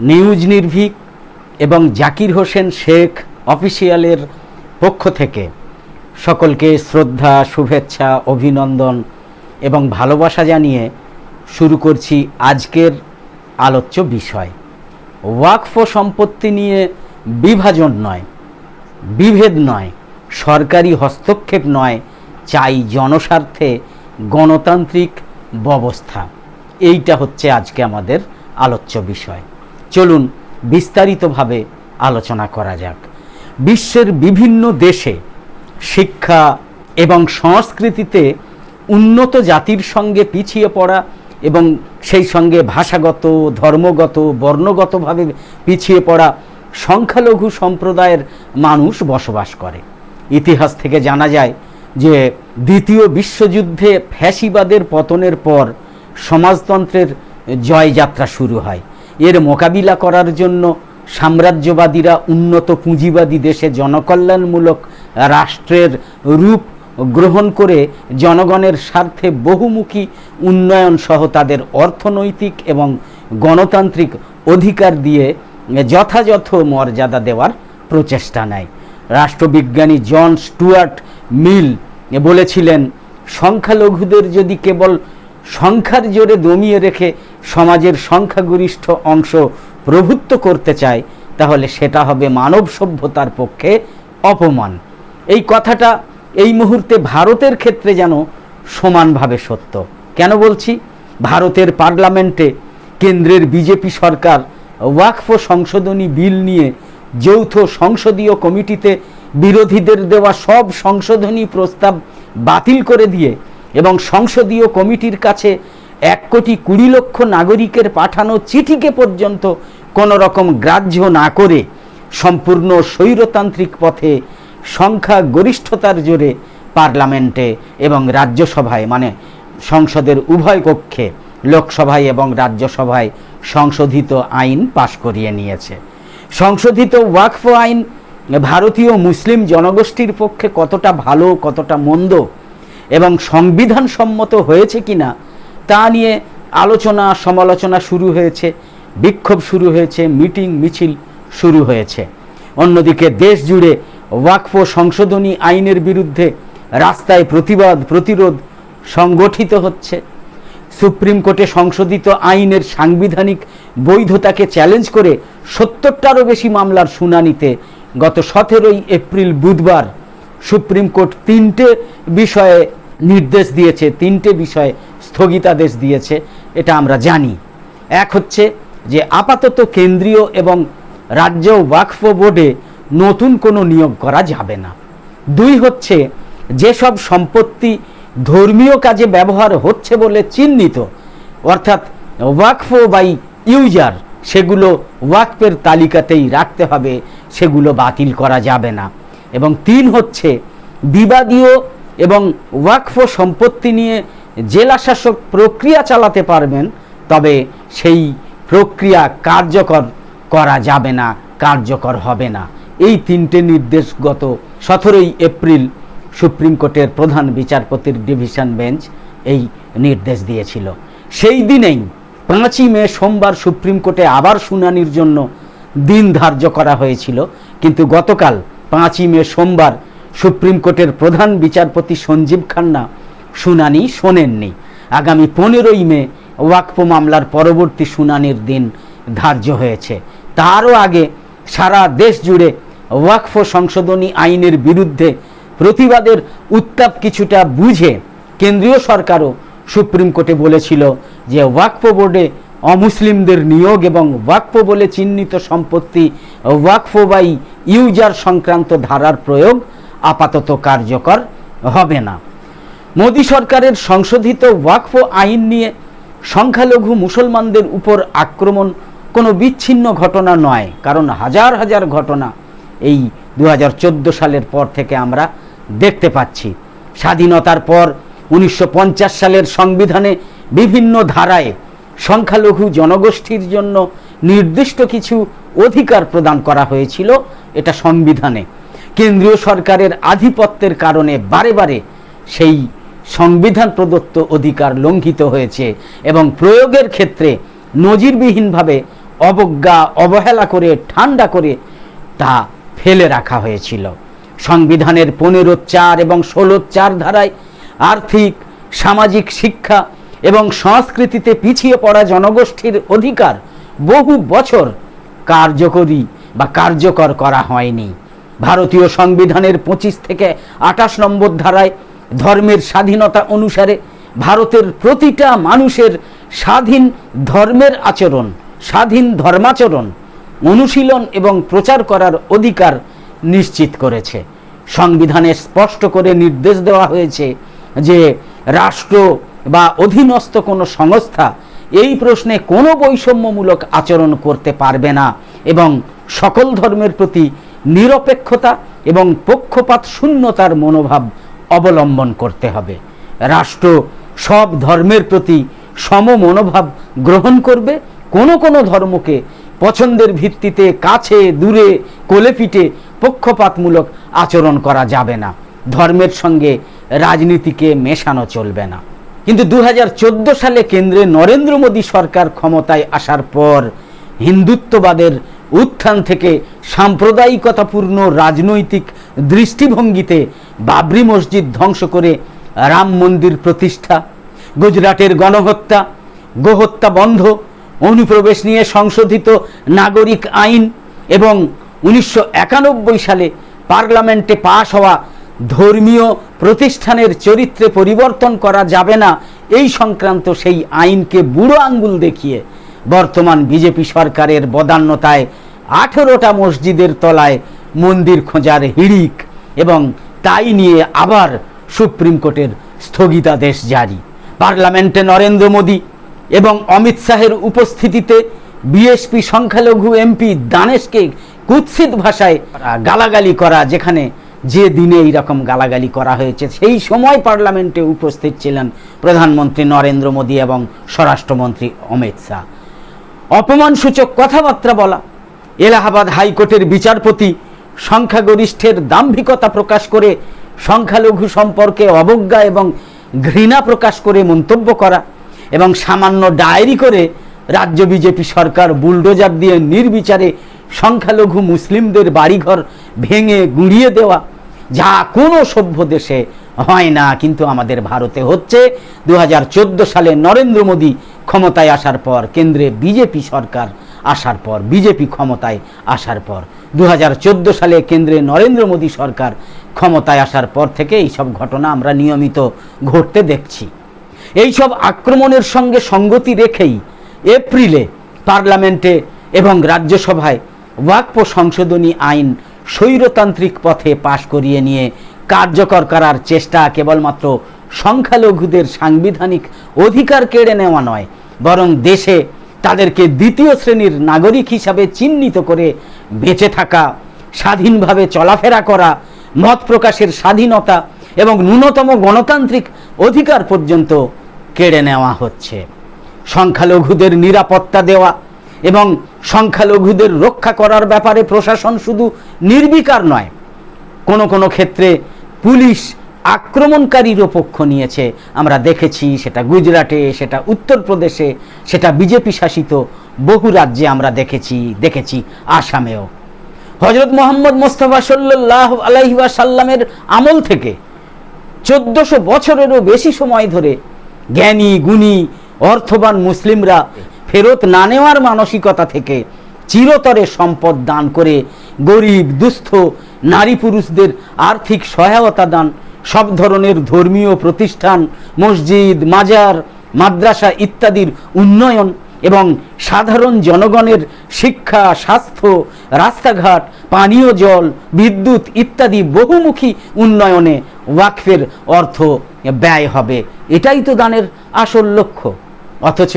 News নির্ভীক এবং জাকির হোসেন শেখ অফিসিয়ালের পক্ষ থেকে সকলকে শ্রদ্ধা, শুভেচ্ছা, অভিনন্দন এবং ভালোবাসা জানিয়ে শুরু করছি আজকের আলোচ্য বিষয়। ওয়াকফ সম্পত্তি নিয়ে বিভাজন নয়, বিভেদ নয়, সরকারি হস্তক্ষেপ নয়, চাই জনস্বার্থে গণতান্ত্রিক ব্যবস্থা। এইটা হচ্ছে আজকে আমাদের আলোচ্য বিষয়। চলুন বিস্তারিতভাবে আলোচনা করা যাক। বিশ্বের বিভিন্ন দেশে শিক্ষা এবং সংস্কৃতিতে উন্নত জাতির সঙ্গে পিছিয়ে পড়া এবং সেই সঙ্গে ভাষাগত, ধর্মগত, বর্ণগতভাবে পিছিয়ে পড়া সংখ্যালঘু সম্প্রদায়ের মানুষ বসবাস করে। ইতিহাস থেকে জানা যায় যে দ্বিতীয় বিশ্বযুদ্ধে ফ্যাসিবাদের পতনের পর সমাজতন্ত্রের জয়যাত্রা শুরু হয়। এর মোকাবিলা করার জন্য সাম্রাজ্যবাদীরা উন্নত পুঁজিবাদী দেশে জনকল্যাণমূলক রাষ্ট্রের রূপ গ্রহণ করে জনগণের স্বার্থে বহুমুখী উন্নয়ন সহ তাদের অর্থনৈতিক এবং গণতান্ত্রিক অধিকার দিয়ে যথাযথ মর্যাদা দেওয়ার প্রচেষ্টা নেয়। রাষ্ট্রবিজ্ঞানী জন স্টুয়ার্ট মিল বলেছিলেন, সংখ্যালঘুদের যদি কেবল সংখ্যার জোরে দমিয়ে রেখে সমাজের সংখ্যাগরিষ্ঠ অংশ প্রভুত্ব করতে চায়, তাহলে সেটা হবে মানব সভ্যতার পক্ষে অপমান। এই কথাটা এই মুহূর্তে ভারতের ক্ষেত্রে যেন সমানভাবে সত্য। কেন বলছি? ভারতের পার্লামেন্টে কেন্দ্রের বিজেপি সরকার ওয়াকফ সংশোধনী বিল নিয়ে যৌথ সংসদীয় কমিটিতে বিরোধীদের দেওয়া সব সংশোধনী প্রস্তাব বাতিল করে দিয়ে এবং সংসদীয় কমিটির কাছে এক কোটি কুড়ি লক্ষ নাগরিকের পাঠানো চিঠিকে পর্যন্ত কোনো রকম গ্রাহ্য না করে সম্পূর্ণ স্বৈরতান্ত্রিক পথে সংখ্যা গরিষ্ঠতার জোরে পার্লামেন্টে এবং রাজ্যসভায় মানে সংসদের উভয় কক্ষে লোকসভায় এবং রাজ্যসভায় সংশোধিত আইন পাশ করিয়ে নিয়েছে। সংশোধিত ওয়াকফ আইন ভারতীয় মুসলিম জনগোষ্ঠীর পক্ষে কতটা ভালো, কতটা মন্দ এবং সংবিধান সম্মত হয়েছে কিনা তা নিয়ে আলোচনা, সমালোচনা শুরু হয়েছে, বিক্ষোভ শুরু হয়েছে, মিটিং, মিছিল শুরু হয়েছে। অন্যদিকে দেশ জুড়ে ওয়াকফ সংশোধনী আইনের বিরুদ্ধে রাস্তায় প্রতিবাদ, প্রতিরোধ সংগঠিত হচ্ছে। সুপ্রিম কোর্টে সংশোধিত আইনের সাংবিধানিক বৈধতাকে চ্যালেঞ্জ করে সত্তরটারও বেশি মামলার শুনানিতে গত সতেরোই এপ্রিল বুধবার সুপ্রিম কোর্ট তিনটে বিষয়ে নির্দেশ দিয়েছে, তিনটে বিষয়ে স্থগিতাদেশ দিয়েছে, এটা আমরা জানি। এক হচ্ছে যে আপাতত কেন্দ্রীয় এবং রাজ্য ওয়াকফ বোর্ডে নতুন কোনো নিয়োগ করা যাবে না। দুই হচ্ছে যেসব সম্পত্তি ধর্মীয় কাজে ব্যবহার হচ্ছে বলে চিহ্নিত, অর্থাৎ ওয়াকফ বাই ইউজার সেগুলো ওয়াকফের তালিকাতেই রাখতে হবে, সেগুলো বাতিল করা যাবে না। এবং তিন হচ্ছে বিবাদীয় এবং ওয়াকফ সম্পত্তি নিয়ে জেলা শাসক প্রক্রিয়া চালাতে পারবেন, তবে সেই প্রক্রিয়া কার্যকর করা যাবে না, কার্যকর হবে না। এই তিনটে নির্দেশ গত সতেরোই এপ্রিল সুপ্রিম কোর্টের প্রধান বিচারপতির ডিভিশন বেঞ্চ এই নির্দেশ দিয়েছিল। সেই দিনেই পাঁচই মে সোমবার সুপ্রিম কোর্টে আবার শুনানির জন্য দিন ধার্য করা হয়েছিল। কিন্তু গতকাল পাঁচই মে সোমবার সুপ্রিম কোর্টের প্রধান বিচারপতি সঞ্জীব খান্না শুনানি শোনেননি। আগামী পনেরোই মে ওয়াকফ মামলার পরবর্তী শুনানির দিন ধার্য হয়েছে। তারও আগে সারা দেশ জুড়ে ওয়াকফ সংশোধনী আইনের বিরুদ্ধে প্রতিবাদের উত্তাপ কিছুটা বুঝে কেন্দ্রীয় সরকারও সুপ্রিম কোর্টে বলেছিল যে ওয়াকফ বোর্ডে অমুসলিমদের নিয়োগ এবং ওয়াকফ বলে চিহ্নিত সম্পত্তি, ওয়াকফ বাই ইউজার সংক্রান্ত ধারার প্রয়োগ আপাতত কার্যকর হবে না। মোদী সরকারের সংশোধিত ওয়াকফ আইন নিয়ে সংখ্যালঘু মুসলমানদের উপর আক্রমণ কোনো বিচ্ছিন্ন ঘটনা নয়, কারণ হাজার হাজার ঘটনা এই দু হাজার চোদ্দ সালের পর থেকে আমরা দেখতে পাচ্ছি। স্বাধীনতার পর উনিশশো পঞ্চাশ সালের সংবিধানে বিভিন্ন ধারায় সংখ্যালঘু জনগোষ্ঠীর জন্য নির্দিষ্ট কিছু অধিকার প্রদান করা হয়েছিল, এটা সংবিধানে। কেন্দ্রীয় সরকারের আধিপত্যের কারণে বারে বারে সেই সংবিধান প্রদত্ত অধিকার লঙ্ঘিত হয়েছে এবং প্রয়োগের ক্ষেত্রে নজিরবিহীনভাবে অবজ্ঞা, অবহেলা করে, ঠান্ডা করে তা ফেলে রাখা হয়েছিল। সংবিধানের পনেরো চার এবং ষোলো চার ধারায় আর্থিক, সামাজিক শিক্ষা এবং সংস্কৃতিতে পিছিয়ে পড়া জনগোষ্ঠীর অধিকার বহু বছর কার্যকরী বা কার্যকর করা হয়নি। ভারতীয় সংবিধানের পঁচিশ থেকে আঠাশ নম্বর ধারায় ধর্মের স্বাধীনতা অনুসারে ভারতের প্রতিটা মানুষের স্বাধীন ধর্মের আচরণ, স্বাধীন ধর্মাচরণ, অনুশীলন এবং প্রচার করার অধিকার নিশ্চিত করেছে। সংবিধানে স্পষ্ট করে নির্দেশ দেওয়া হয়েছে যে রাষ্ট্র বা অধীনস্থ কোনো সংস্থা এই প্রশ্নে কোনো বৈষম্যমূলক আচরণ করতে পারবে না এবং সকল ধর্মের প্রতি নিরপেক্ষতা এবং পক্ষপাত শূন্যতার মনোভাব অবলম্বন করতে হবে। রাষ্ট্র সব ধর্মের প্রতি সম মনোভাব গ্রহণ করবে। কোনো কোনো ধর্মকে পছন্দের ভিত্তিতে কাছে, দূরে কোলেপিটে পক্ষপাতমূলক আচরণ করা যাবে না। ধর্মের সঙ্গে রাজনীতিকে মেশানো চলবে না। কিন্তু দু হাজার চোদ্দ সালে কেন্দ্রে নরেন্দ্র মোদী সরকার ক্ষমতায় আসার পর হিন্দুত্ববাদের উত্থান থেকে সাম্প্রদায়িকতাপূর্ণ রাজনৈতিক দৃষ্টিভঙ্গিতে বাবরি মসজিদ ধ্বংস করে রাম মন্দির প্রতিষ্ঠা, গুজরাটের গণহত্যা, গোহত্যা বন্ধ, অনুপ্রবেশ নিয়ে সংশোধিত নাগরিক আইন এবং উনিশশো একানব্বই সালে পার্লামেন্টে পাশ হওয়া ধর্মীয় প্রতিষ্ঠানের চরিত্রে পরিবর্তন করা যাবে না, এই সংক্রান্ত সেই আইনকে বুড়ো আঙ্গুল দেখিয়ে বর্তমান বিজেপি সরকারের বদান্যতায় আঠেরোটা মসজিদের তলায় মন্দির খোঁজার হিড়িক এবং তাই নিয়ে আবার সুপ্রিম কোর্টের স্থগিতাদেশ জারি। পার্লামেন্টে নরেন্দ্র মোদী এবং অমিত শাহের উপস্থিতিতে বিএসপি সংখ্যালঘু এমপি দানেশকে কুৎসিত ভাষায় গালাগালি করা, যেখানে যে দিনে এইরকম গালাগালি করা হয়েছে, সেই সময় পার্লামেন্টে উপস্থিত ছিলেন প্রধানমন্ত্রী নরেন্দ্র মোদী এবং স্বরাষ্ট্রমন্ত্রী অমিত শাহ। অপমানসূচক কথাবার্তা বলা। এলাহাবাদ হাইকোর্টের বিচারপতি সংখ্যাগরিষ্ঠের দাম্ভিকতা প্রকাশ করে সংখ্যালঘু সম্পর্কে অবজ্ঞা এবং ঘৃণা প্রকাশ করে মন্তব্য করা এবং সামান্য ডায়েরি করে রাজ্য বিজেপি সরকার বুলডোজার দিয়ে নির্বিচারে সংখ্যালঘু মুসলিমদের বাড়িঘর ভেঙে গুঁড়িয়ে দেওয়া। যা কোনো সভ্য দেশে হয় না, কিন্তু আমাদের ভারতে হচ্ছে। দু হাজার চোদ্দ সালে নরেন্দ্র মোদী ক্ষমতায় আসার পর, কেন্দ্রে বিজেপি সরকার আসার পর, বিজেপি ক্ষমতায় আসার পর দু হাজার চোদ্দ সালে কেন্দ্রে নরেন্দ্র মোদী সরকার ক্ষমতায় আসার পর থেকে এইসব ঘটনা আমরা নিয়মিত ঘটতে দেখছি। এইসব আক্রমণের সঙ্গে সঙ্গতি রেখেই এপ্রিলে পার্লামেন্টে এবং রাজ্যসভায় ওয়াকফ সংশোধনী আইন স্বৈরতান্ত্রিক পথে পাশ করিয়ে নিয়ে কার্যকর করার চেষ্টা কেবলমাত্র সংখ্যালঘুদের সাংবিধানিক অধিকার কেড়ে নেওয়া নয় বরং দেশে তাদেরকে দ্বিতীয় শ্রেণির নাগরিক হিসাবে চিহ্নিত করে বেঁচে থাকা, স্বাধীনভাবে চলাফেরা করা, মত প্রকাশের স্বাধীনতা এবং ন্যূনতম গণতান্ত্রিক অধিকার পর্যন্ত কেড়ে নেওয়া হচ্ছে। সংখ্যালঘুদের নিরাপত্তা দেওয়া এবং সংখ্যালঘুদের রক্ষা করার ব্যাপারে প্রশাসন শুধু নির্বিকার নয়, কোনো কোনো ক্ষেত্রে পুলিশ আক্রমণকারীরও পক্ষ নিয়েছে। আমরা দেখেছি সেটা গুজরাটে, সেটা উত্তরপ্রদেশে, সেটা বিজেপি শাসিত বহু রাজ্যে আমরা দেখেছি দেখেছি আসামেও। হজরত মোহাম্মদ মোস্তফা সাল্লাহ আলাইহিবা সাল্লামের আমল থেকে চোদ্দশো বছরেরও বেশি সময় ধরে জ্ঞানী, গুণী, অর্থবান মুসলিমরা ফেরত না নেওয়ার মানসিকতা থেকে চিরতরে সম্পদ দান করে গরিব, দুস্থ, নারী পুরুষদের আর্থিক সহায়তা দান সব ধরনের ধর্মীয় প্রতিষ্ঠান, মসজিদ, মাজার, মাদ্রাসা ইত্যাদির উন্নয়ন এবং সাধারণ জনগণের শিক্ষা, স্বাস্থ্য, রাস্তাঘাট, পানীয় জল, বিদ্যুৎ ইত্যাদি বহুমুখী উন্নয়নে ওয়াকফের অর্থ ব্যয় হবে। এটাই তো দানের আসল লক্ষ্য। অথচ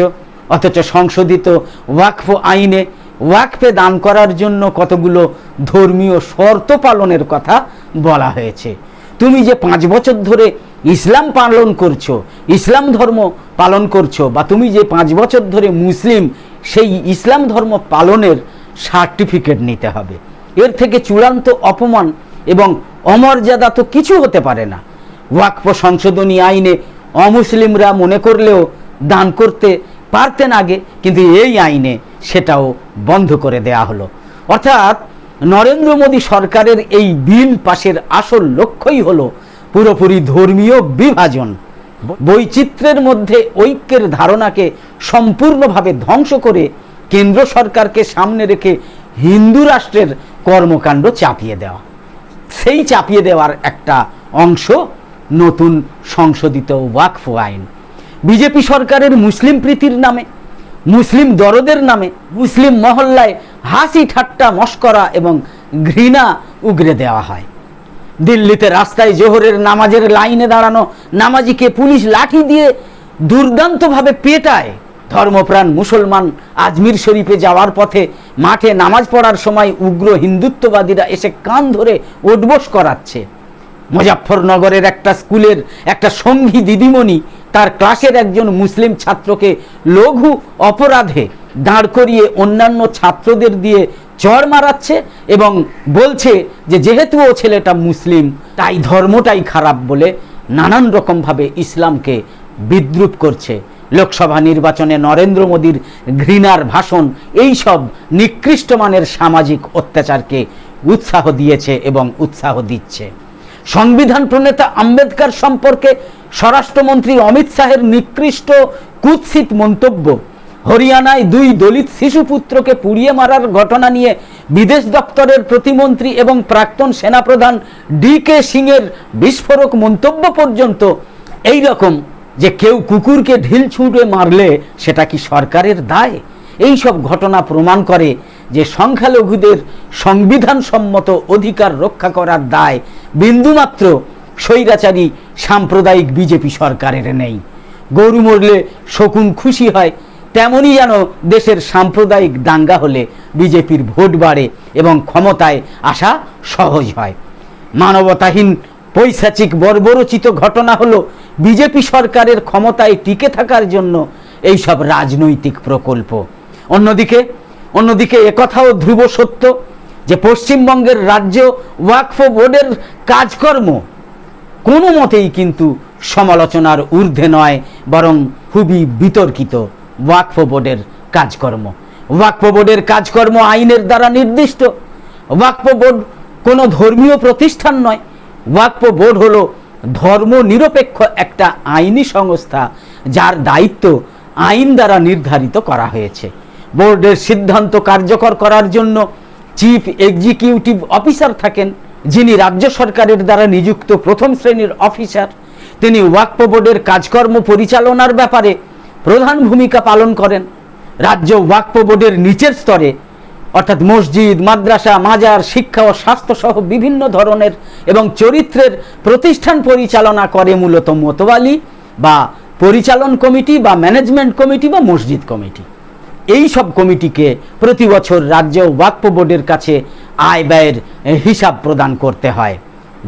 অথচ সংশোধিত ওয়াকফ আইনে ওয়াকফে দান করার জন্য কতগুলো ধর্মীয় শর্ত পালনের কথা বলা হয়েছে। তুমি যে পাঁচ বছর ধরে ইসলাম পালন করছ, ইসলাম ধর্ম পালন করছ, বা তুমি যে পাঁচ বছর ধরে মুসলিম, সেই ইসলাম ধর্ম পালনের সার্টিফিকেট নিতে হবে। এর থেকে চূড়ান্ত অপমান এবং অমর্যাদা তো কিছু হতে পারে না। ওয়াকফ সংশোধনী আইনে অমুসলিমরা মনে করলেও দান করতে পারতেন আগে, কিন্তু এই আইনে সেটাও বন্ধ করে দেয়া হলো। অর্থাৎ নরেন্দ্র মোদী সরকারের এই বিল পাশের আসল লক্ষ্যই হলো পুরোপুরি ধর্মীয় বিভাজন। বৈচিত্র্যের মধ্যে ঐক্যের ধারণাকে সম্পূর্ণভাবে ধ্বংস করে কেন্দ্র সরকারকে সামনে রেখে হিন্দু রাষ্ট্রের কর্মকাণ্ড চাপিয়ে দেওয়া। সেই চাপিয়ে দেওয়ার একটা অংশ নতুন সংশোধিত ওয়াকফ আইন। বিজেপি সরকারের মুসলিম প্রীতির নামে, মুসলিম দরদের নামে, মুসলিম মহল্লায় হাসি, ঠাট্টা, মস্করা এবং ঘৃণা উগরে দেওয়া হয়। দিল্লিতে রাস্তায় জোহরের নামাজের লাইনে দাঁড়ানো নামাজিকে পুলিশ লাঠি দিয়ে দুর্দান্তভাবে পেটায়। ধর্মপ্রাণ মুসলমান আজমির শরীফে যাওয়ার পথে মাঠে নামাজ পড়ার সময় উগ্র হিন্দুত্ববাদীরা এসে কান ধরে ওঠবোস করাচ্ছে। মুজাফরনগরের একটা স্কুলের একটা সঙ্গী দিদিমণি, তার ক্লাসের একজন মুসলিম ছাত্রকে লঘু অপরাধে দাঁড় করিয়ে অন্যান্য ছাত্রদের দিয়ে চর মারাচ্ছে এবং বলছে যে যেহেতু ও ছেলেটা মুসলিম, তাই ধর্মটাই খারাপ বলে নানান রকমভাবে ইসলামকে বিদ্রুপ করছে। লোকসভা নির্বাচনে নরেন্দ্র মোদীর ঘৃণার ভাষণ, এই সব নিকৃষ্ট মানের সামাজিক অত্যাচারকে উৎসাহ দিয়েছে এবং উৎসাহ দিচ্ছে। সংবিধান প্রণেতা আম্বেদকর সম্পর্কে স্বরাষ্ট্রমন্ত্রী অমিত শাহের নিকৃষ্ট কুৎসিত মন্তব্য হরিয়ানায় দুই দলিত শিশুপুত্রকে পুড়িয়ে মারার ঘটনা নিয়ে বিদেশ দপ্তরের প্রতিমন্ত্রী এবং প্রাক্তন সেনাপ্রধান ডি কে সিংয়ের বিস্ফোরক মন্তব্য পর্যন্ত এই রকম যে কেউ কুকুরকে ঢিল ছুঁড়ে মারলে সেটা কি সরকারের দায়? এই সব ঘটনা প্রমাণ করে যে সংখ্যালঘুদের সংবিধান সম্মত অধিকার রক্ষা করার দায় বিন্দুমাত্র স্বৈরাচারী সাম্প্রদায়িক বিজেপি সরকারের নেই। গরু মরলে শকুন খুশি হয় তেমনই যেন দেশের সাম্প্রদায়িক দাঙ্গা হলে বিজেপির ভোট বাড়ে এবং ক্ষমতায় আসা সহজ হয়। মানবতাহীন পৈশাচিক বর্বরচিত ঘটনা হলো বিজেপি সরকারের ক্ষমতায় টিকে থাকার জন্য এই সব রাজনৈতিক প্রকল্প। অন্যদিকে অন্যদিকে একথাও ধ্রুব সত্য যে পশ্চিমবঙ্গের রাজ্য ওয়াকফ বোর্ডের কাজকর্ম কোনো মতেই কিন্তু সমালোচনার ঊর্ধ্বে নয়, বরং খুবই বিতর্কিত। ওয়াকফ বোর্ডের কাজকর্ম। ওয়াকফ বোর্ডের কাজকর্ম আইনের দ্বারা নির্দিষ্ট। ওয়াকফ বোর্ড কোনো ধর্মীয় প্রতিষ্ঠান নয়। ওয়াকফ বোর্ড হলো ধর্ম নিরপেক্ষ একটা আইনি সংস্থা যার দায়িত্ব আইন দ্বারা নির্ধারিত করা হয়েছে। বোর্ডের সিদ্ধান্ত কার্যকর করার জন্য চিফ এক্সিকিউটিভ অফিসার থাকেন, যিনি রাজ্য সরকারের দ্বারা নিযুক্ত প্রথম শ্রেণির অফিসার। তিনি ওয়াকফ বোর্ডের কাজকর্ম পরিচালনার ব্যাপারে প্রধান ভূমিকা পালন করেন রাজ্য ওয়াকফ বোর্ডের নিচের স্তরে, অর্থাৎ মসজিদ, মাদ্রাসা, মাজার, শিক্ষা ও স্বাস্থ্য সহ বিভিন্ন ধরনের এবং চরিত্রের প্রতিষ্ঠান পরিচালনা করে মূলত মোতোয়ালি বা পরিচালন কমিটি বা ম্যানেজমেন্ট কমিটি বা মসজিদ কমিটি। এই সব কমিটিকে প্রতি বছর রাজ্য ওয়াকফ বোর্ডের কাছে আয় ব্যয়ের হিসাব প্রদান করতে হয়।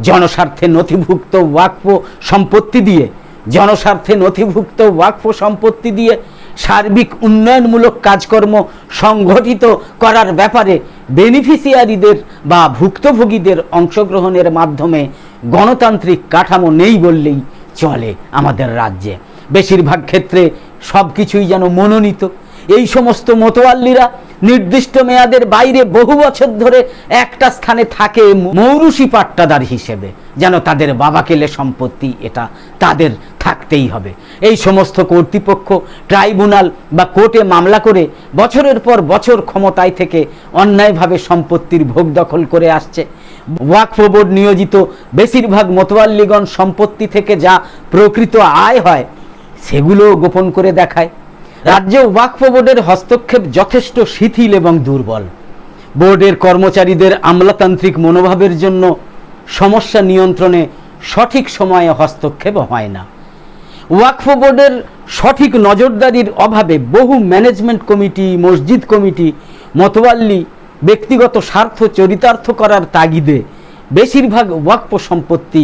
জনস্বার্থে নথিভুক্ত ওয়াকফ সম্পত্তি দিয়ে জনস্বার্থে নথিভুক্ত ওয়াকফ সম্পত্তি দিয়ে সার্বিক উন্নয়নমূলক কাজকর্ম সংগঠিত করার ব্যাপারে বেনিফিসিয়ারিদের বা ভুক্তভোগীদের অংশগ্রহণের মাধ্যমে গণতান্ত্রিক কাঠামো নেই বললেই চলে আমাদের রাজ্যে। বেশিরভাগ ক্ষেত্রে সব কিছুই যেন মনোনীত। এই সমস্ত মতোয়াল্লিরা নির্দিষ্ট মেয়াদের বাইরে বহু বছর ধরে একটা স্থানে থাকে মৌরুষি পাট্টাদার হিসেবে, যেন তাদের বাবা কেলে সম্পত্তি এটা তাদের থাকতেই হবে। এই সমস্ত কর্তৃপক্ষ, ট্রাইব্যুনাল বা কোর্টে মামলা করে বছরের পর বছর ক্ষমতায় থেকে অন্যায়ভাবে সম্পত্তির ভোগ দখল করে আসছে। ওয়াকফ বোর্ড নিয়োজিত বেশিরভাগ মতোয়াল্লিগণ সম্পত্তি থেকে যা প্রকৃত আয় হয়, সেগুলোও গোপন করে দেখায়। রাজ্য ওয়াকফ বোর্ডের হস্তক্ষেপ যথেষ্ট শিথিল এবং দুর্বল। বোর্ডের কর্মচারীদের আমলাতান্ত্রিক মনোভাবের জন্য সমস্যা নিয়ন্ত্রণে সঠিক সময়ে হস্তক্ষেপ হয় না। ওয়াকফ বোর্ডের সঠিক নজরদারির অভাবে বহু ম্যানেজমেন্ট কমিটি, মসজিদ কমিটি, মতোয়াল্লি, ব্যক্তিগত স্বার্থ চরিতার্থ করার তাগিদে বেশিরভাগ ওয়াকফ সম্পত্তি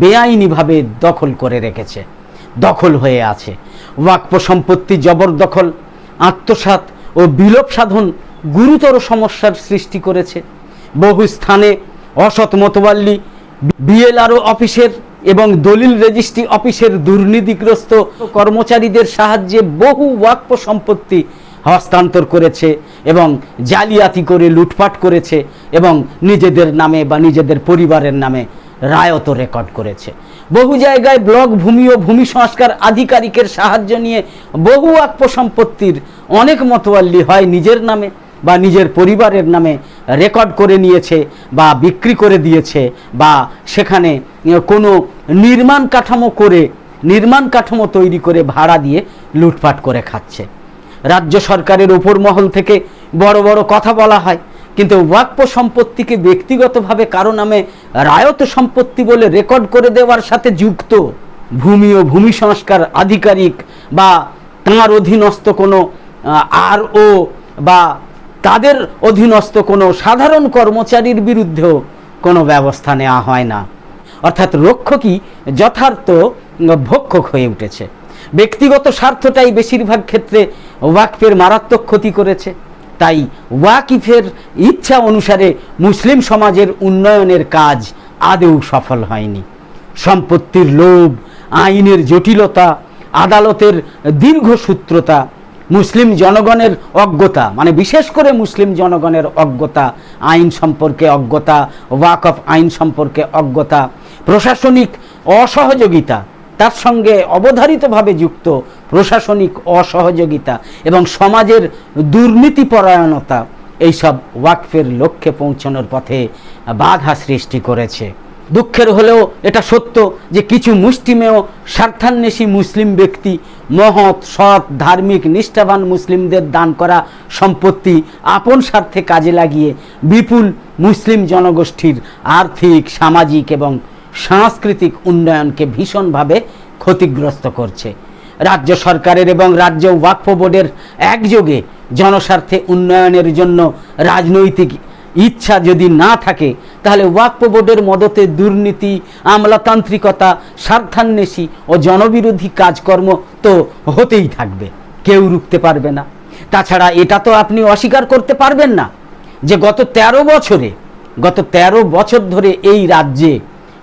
বেআইনিভাবে দখল করে রেখেছে। দখল হয়ে আছে। ওয়াকফ সম্পত্তি জবরদখল, আত্মসাৎ ও বিলোপ সাধন গুরুতর সমস্যার সৃষ্টি করেছে। বহু স্থানে অসৎ মতোয়াল্লি বিএলআরও অফিসের এবং দলিল রেজিস্ট্রি অফিসের দুর্নীতিগ্রস্ত কর্মচারীদের সাহায্যে বহু ওয়াকফ সম্পত্তি হস্তান্তর করেছে এবং জালিয়াতি করে লুটপাট করেছে এবং নিজেদের নামে বা নিজেদের পরিবারের নামে রায়ত রেকর্ড করেছে। বহু জায়গায় ব্লক ভূমি ও ভূমি সংস্কার আধিকারিকের সাহায্য নিয়ে বহু আক্ষ সম্পত্তির অনেক মতোয়াল্লি হয় নিজের নামে বা নিজের পরিবারের নামে রেকর্ড করে নিয়েছে বা বিক্রি করে দিয়েছে বা সেখানে কোনো নির্মাণ কাঠামো করে, নির্মাণ কাঠামো তৈরি করে ভাড়া দিয়ে লুটপাট করে খাচ্ছে। রাজ্য সরকারের উপর মহল থেকে বড় বড় কথা বলা হয়। কিন্তু ওয়াক্প সম্পত্তিকে ব্যক্তিগতভাবে কারও নামে রায়ত সম্পত্তি বলে রেকর্ড করে দেওয়ার সাথে যুক্ত ভূমি ও ভূমি সংস্কার আধিকারিক বা তাঁর অধীনস্থ কোনো আর ও বা তাদের অধীনস্থ কোনো সাধারণ কর্মচারীর বিরুদ্ধেও কোনো ব্যবস্থা নেওয়া হয় না। অর্থাৎ রক্ষকই যথার্থ ভক্ষক হয়ে উঠেছে। ব্যক্তিগত স্বার্থটাই বেশিরভাগ ক্ষেত্রে ওয়াকফের মারাত্মক ক্ষতি করেছে। তাই ওয়াকিফের ইচ্ছা অনুসারে মুসলিম সমাজের উন্নয়নের কাজ আদৌ সফল হয়নি। সম্পত্তির লোভ, আইনের জটিলতা, আদালতের দীর্ঘসূত্রতা মুসলিম জনগণের অজ্ঞতা মানে বিশেষ করে মুসলিম জনগণের অজ্ঞতা, আইন সম্পর্কে অজ্ঞতা ওয়াক আইন সম্পর্কে অজ্ঞতা, প্রশাসনিক অসহযোগিতা তার সঙ্গে অবধারিতভাবে যুক্ত প্রশাসনিক অসহযোগিতা এবং সমাজের দুর্নীতিপরায়ণতা, এইসব ওয়াকফের লক্ষ্যে পৌঁছানোর পথে বাধা সৃষ্টি করেছে। দুঃখের হলেও এটা সত্য যে কিছু মুষ্টিমেয়, স্বার্থান্বেষী মুসলিম ব্যক্তি, মহৎ, সৎ, ধার্মিক, নিষ্ঠাবান মুসলিমদের দান করা সম্পত্তি আপন স্বার্থে কাজে লাগিয়ে বিপুল মুসলিম জনগোষ্ঠীর আর্থিক, সামাজিক এবং সাংস্কৃতিক উন্নয়নকে ভীষণভাবে ক্ষতিগ্রস্ত করছে। রাজ্য সরকারের এবং রাজ্য ওয়াকফ বোর্ডের একযোগে জনস্বার্থে উন্নয়নের জন্য রাজনৈতিক ইচ্ছা যদি না থাকে, তাহলে ওয়াকফ বোর্ডের মদতে দুর্নীতি, আমলাতান্ত্রিকতা, স্বার্থান্বেষী ও জনবিরোধী কাজকর্ম তো হতেই থাকবে। কেউ রুখতে পারবে না। তাছাড়া এটা তো আপনি অস্বীকার করতে পারবেন না যে গত ১৩ বছরে, গত ১৩ বছর ধরে এই রাজ্যে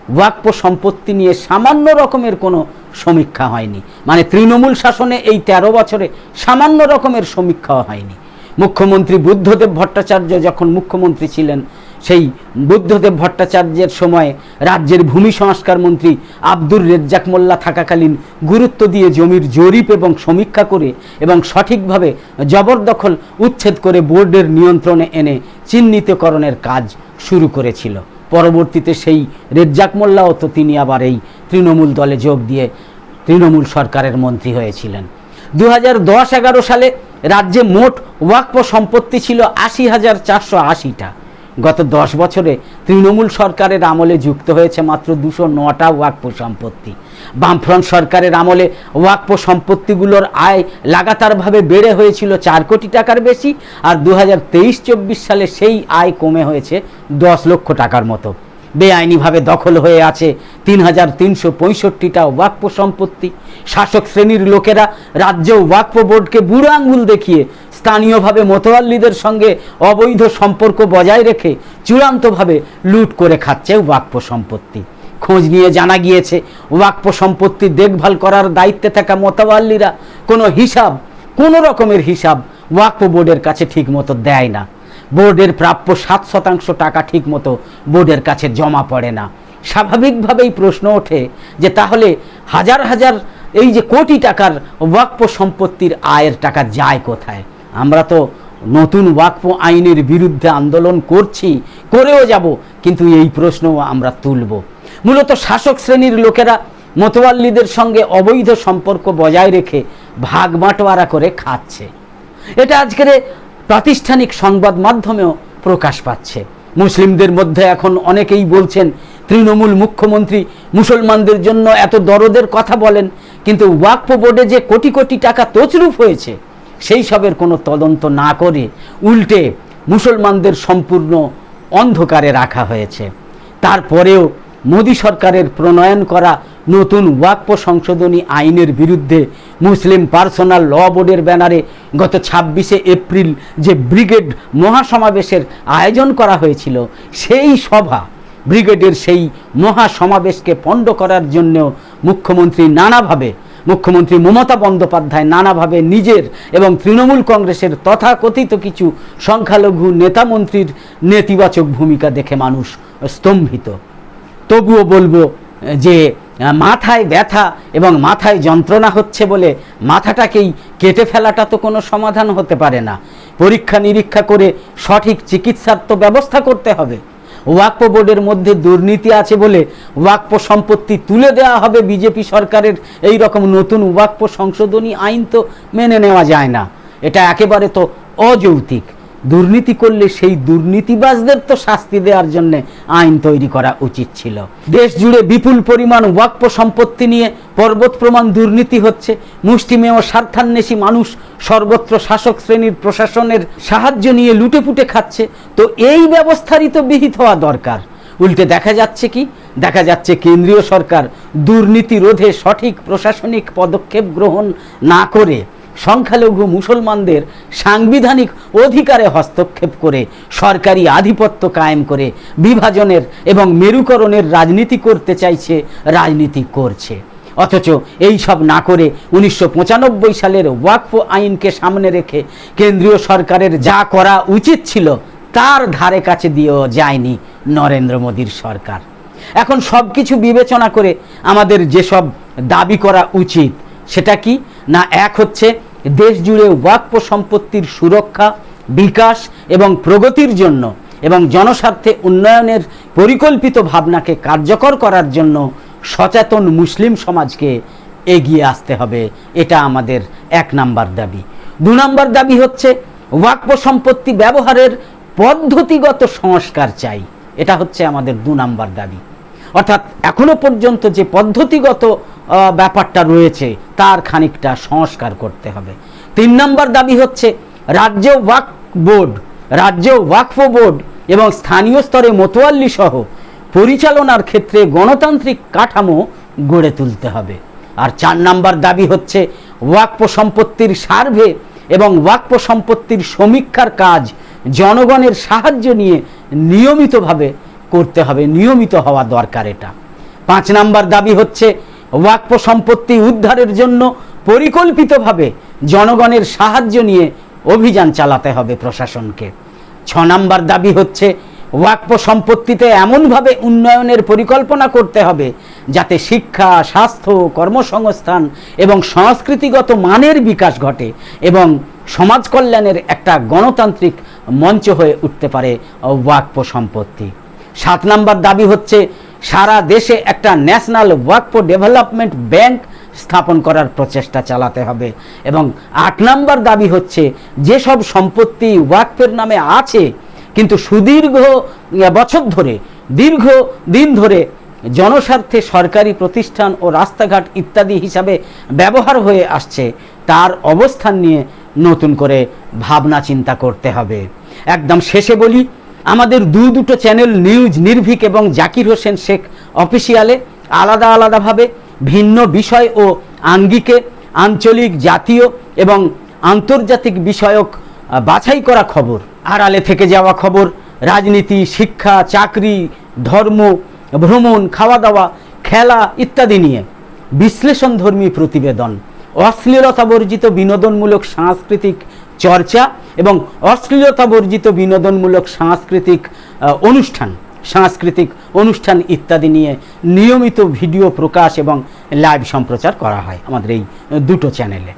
ওয়াকফ সম্পত্তি নিয়ে সামান্য রকমের কোনো সমীক্ষা হয়নি। মানে তৃণমূল শাসনে এই ১৩ বছরে সামান্য রকমের সমীক্ষাও হয়নি। মুখ্যমন্ত্রী বুদ্ধদেব ভট্টাচার্য যখন মুখ্যমন্ত্রী ছিলেন, সেই বুদ্ধদেব ভট্টাচার্যের সময়ে রাজ্যের ভূমি সংস্কার মন্ত্রী আব্দুর রেজ্জাক মোল্লা থাকাকালীন গুরুত্ব দিয়ে জমির জরিপ এবং সমীক্ষা করে এবং সঠিকভাবে জবরদখল উচ্ছেদ করে বোর্ডের নিয়ন্ত্রণে এনে চিহ্নিতকরণের কাজ শুরু করেছিল। পরবর্তীতে সেই রেজ্জাক মোল্লাও তো তিনি আবার এই তৃণমূল দলে যোগ দিয়ে তৃণমূল সরকারের মন্ত্রী হয়েছিলেন। দু হাজার দশ সালে রাজ্যে মোট ওয়াকফ সম্পত্তি ছিল আশি হাজার চারশো আশিটা। গত দশ বছরে তৃণমূল সরকারের আমলে যুক্ত হয়েছে মাত্র দুশো নটা ওয়াকফ সম্পত্তি। বামফ্রন্ট সরকারের আমলে ওয়াকফ সম্পত্তিগুলোর আয় লাগাতারভাবে বেড়ে হয়েছিল চার কোটি টাকার বেশি আর দু হাজার সালে সেই আয় কমে হয়েছে দশ লক্ষ টাকার মতো। বেআইনিভাবে দখল হয়ে আছে তিন হাজার তিনশো পঁয়ষট্টিটা ওয়াকফ সম্পত্তি। শাসক শ্রেণির লোকেরা রাজ্য ওয়াকফ বোর্ডকে বুড়ো আঙ্গুল দেখিয়ে স্থানীয়ভাবে মোতোয়াল্লিদের সঙ্গে অবৈধ সম্পর্ক বজায় রেখে চূড়ান্তভাবে লুট করে খাচ্ছে ওয়াকফ সম্পত্তি। খোঁজ নিয়ে জানা গিয়েছে, ওয়াকফ সম্পত্তি দেখভাল করার দায়িত্বে থাকা মোতাবাল্লিরা কোনো হিসাব, কোনো রকমের হিসাব ওয়াকফ বোর্ডের কাছে ঠিকমতো দেয় না। বোর্ডের প্রাপ্য সাত শতাংশ টাকা ঠিকমতো বোর্ডের কাছে জমা পড়ে না। স্বাভাবিকভাবেই প্রশ্ন ওঠে যে তাহলে হাজার হাজার, এই যে কোটি টাকার ওয়াকফ সম্পত্তির আয়ের টাকা যায় কোথায়? আমরা তো নতুন ওয়াকফ আইনের বিরুদ্ধে আন্দোলন করছি, করেও যাব, কিন্তু এই প্রশ্নও আমরা তুলব। মূলত শাসক শ্রেণির লোকেরা মোতোয়াল্লিদের সঙ্গে অবৈধ সম্পর্ক বজায় রেখে ভাগ বাঁটোয়ারা করে খাচ্ছে। এটা আজকের প্রাতিষ্ঠানিক সংবাদ মাধ্যমেও প্রকাশ পাচ্ছে। মুসলিমদের মধ্যে এখন অনেকেই বলছেন, তৃণমূল মুখ্যমন্ত্রী মুসলমানদের জন্য এত দরদের কথা বলেন, কিন্তু ওয়াকফ বোর্ডে যে কোটি কোটি টাকা তছরূপ হয়েছে সেই সবের কোনো তদন্ত না করে উল্টে মুসলমানদের সম্পূর্ণ অন্ধকারে রাখা হয়েছে। তারপরেও মোদী সরকারের প্রণয়ন করা নতুন ওয়াকফ সংশোধনী আইনের বিরুদ্ধে মুসলিম পার্সোনাল ল বোর্ডের ব্যানারে গত ছাব্বিশে এপ্রিল যে ব্রিগেড মহাসমাবেশের আয়োজন করা হয়েছিল, সেই সভা ব্রিগেডের সেই মহাসমাবেশকে পণ্ড করার জন্যও মুখ্যমন্ত্রী নানাভাবে মুখ্যমন্ত্রী মমতা বন্দ্যোপাধ্যায় নানাভাবে নিজের এবং তৃণমূল কংগ্রেসের তথাকথিত কিছু সংখ্যালঘু নেতামন্ত্রীর নেতিবাচক ভূমিকা দেখে মানুষ স্তম্ভিত। তবুও বলব যে মাথায় ব্যথা এবং মাথায় যন্ত্রণা হচ্ছে বলে মাথাটাকেই কেটে ফেলাটা তো কোনো সমাধান হতে পারে না। পরীক্ষা নিরীক্ষা করে সঠিক চিকিৎসার তো ব্যবস্থা করতে হবে। ওয়াকফ বোর্ডের মধ্যে দুর্নীতি আছে বলে ওয়াকফ সম্পত্তি তুলে দেওয়া হবে বিজেপি সরকারের। এই রকম নতুন ওয়াকফ সংশোধনী আইন তো মেনে নেওয়া যায় না। এটা একেবারে তো অযৌক্তিক। দুর্নীতি করলে সেই দুর্নীতিবাজদের তো শাস্তি দেওয়ার জন্য আইন তৈরি করা উচিত ছিল। দেশ জুড়ে বিপুল পরিমাণ ওয়াকফ সম্পত্তি নিয়ে পর্বত প্রমাণ দুর্নীতি হচ্ছে। মুষ্টিমেয় স্বার্থান্বেষী মানুষ সর্বত্র শাসক শ্রেণির প্রশাসনের সাহায্য নিয়ে লুটেপুটে খাচ্ছে। তো এই ব্যবস্থারই তো বিহিত হওয়া দরকার। উল্টে দেখা যাচ্ছে কি? দেখা যাচ্ছে কেন্দ্রীয় সরকার দুর্নীতি রোধে সঠিক প্রশাসনিক পদক্ষেপ গ্রহণ না করে সংখ্যালঘু মুসলমানদের সাংবিধানিক অধিকারে হস্তক্ষেপ করে সরকারি আধিপত্য কায়েম করে বিভাজনের এবং মেরুকরণের রাজনীতি করতে চাইছে, রাজনীতি করছে। অথচ এই সব না করে উনিশশো পঁচানব্বই সালের ওয়াকফ আইনকে সামনে রেখে কেন্দ্রীয় সরকারের যা করা উচিত ছিল, তার ধারে কাছে দিয়েও যায়নি নরেন্দ্র মোদীর সরকার। এখন সব কিছু বিবেচনা করে আমাদের যেসব দাবি করা উচিত সেটা কি? না, এক হচ্ছে দেশ জুড়ে ওয়াকফ সম্পত্তির সুরক্ষা, বিকাশ এবং প্রগতির জন্য এবং জনস্বার্থে উন্নয়নের পরিকল্পিত ভাবনাকে কার্যকর করার জন্য সচেতন মুসলিম সমাজকে এগিয়ে আসতে হবে। এটা আমাদের এক নাম্বার দাবি। দু নাম্বার দাবি হচ্ছে ওয়াকফ সম্পত্তি ব্যবহারের পদ্ধতিগত সংস্কার চাই। এটা হচ্ছে আমাদের দু নাম্বার দাবি। অর্থাৎ এখনও পর্যন্ত যে পদ্ধতিগত ব্যাপারটা রয়েছে, তার খানিকটা সংস্কার করতে হবে। তিন নম্বর দাবি হচ্ছে, রাজ্য ওয়াক বোর্ড, রাজ্য ওয়াকফ বোর্ড এবং স্থানীয় স্তরে মোতোয়াল্লি সহ পরিচালনার ক্ষেত্রে গণতান্ত্রিক কাঠামো গড়ে তুলতে হবে। আর চার নাম্বার দাবি হচ্ছে, ওয়াকফ সম্পত্তির সার্ভে এবং ওয়াকফ সম্পত্তির সমীক্ষার কাজ জনগণের সাহায্য নিয়ে নিয়মিতভাবে করতে হবে, নিয়মিত হওয়া দরকার এটা। পাঁচ নাম্বার দাবি হচ্ছে, ওয়াকফ সম্পত্তি উদ্ধারের জন্য পরিকল্পিতভাবে জনগণের সাহায্য নিয়ে অভিযান চালাতে হবে প্রশাসনকে। ছ নাম্বার দাবি হচ্ছে, ওয়াকফ সম্পত্তিতে এমনভাবে উন্নয়নের পরিকল্পনা করতে হবে, যাতে শিক্ষা, স্বাস্থ্য, কর্মসংস্থান এবং সংস্কৃতিগত মানের বিকাশ ঘটে এবং সমাজ কল্যাণের একটা গণতান্ত্রিক মঞ্চ হয়ে উঠতে পারে ওয়াকফ সম্পত্তি। সাত নাম্বার দাবি হচ্ছে, সারা দেশে একটা ন্যাশনাল ওয়াকফ ডেভেলপমেন্ট ব্যাংক স্থাপন করার প্রচেষ্টা চালাতে হবে। এবং আট নাম্বার দাবি হচ্ছে, যেসব সম্পত্তি ওয়াকফের নামে আছে, কিন্তু সুদীর্ঘ বছর ধরে, দীর্ঘ দিন ধরে জনস্বার্থে সরকারি প্রতিষ্ঠান ও রাস্তাঘাট ইত্যাদি হিসাবে ব্যবহার হয়ে আসছে, তার অবস্থান নিয়ে নতুন করে ভাবনা চিন্তা করতে হবে। একদম শেষে বলি আমাদের দু দুটো চ্যানেল নিউজ নির্ভীক এবং জাকির হোসেন শেখ অফিসিয়ালে আলাদা আলাদাভাবে ভিন্ন বিষয় ও আঙ্গিকে আঞ্চলিক, জাতীয় এবং আন্তর্জাতিক বিষয়ক বাছাই করা খবর। আড়ালে থেকে যাওয়া খবর, রাজনীতি, শিক্ষা, চাকরি, ধর্ম, ভ্রমণ খাওয়া দাওয়া খেলা ইত্যাদি নিয়ে। বিশ্লেষণধর্মী প্রতিবেদন। অশ্লীলতা বর্জিত বিনোদনমূলক, সাংস্কৃতিক চর্চা এবং অশ্লীলতা বর্জিত বিনোদনমূলক সাংস্কৃতিক অনুষ্ঠান সাংস্কৃতিক অনুষ্ঠান ইত্যাদি নিয়ে নিয়মিত ভিডিও প্রকাশ এবং লাইভ সম্প্রচার করা হয় আমাদের এই দুটো চ্যানেলে।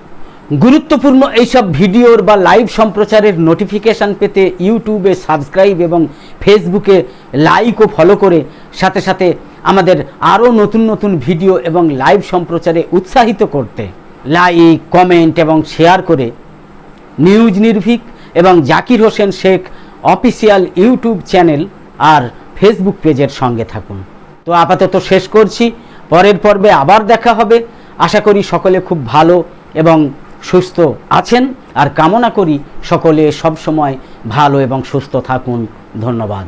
গুরুত্বপূর্ণ এইসব ভিডিওর বা লাইভ সম্প্রচারের নোটিফিকেশান পেতে ইউটিউবে সাবস্ক্রাইব এবং ফেসবুকে লাইক ও ফলো করে সাথে সাথে আমাদের আরও নতুন নতুন ভিডিও এবং লাইভ সম্প্রচারে উৎসাহিত করতে। লাইক, কমেন্ট এবং শেয়ার করে নিউজ নির্ভীক এবং Zakir Hossain Sheikh official YouTube channel আর ফেসবুক পেজের সঙ্গে থাকুন। তো আপাতত শেষ করছি। পরের পর্বে আবার দেখা হবে। আশা করি সকলে খুব ভালো এবং সুস্থ আছেন। আর কামনা করি সকলে সবসময় ভালো এবং সুস্থ থাকুন। ধন্যবাদ।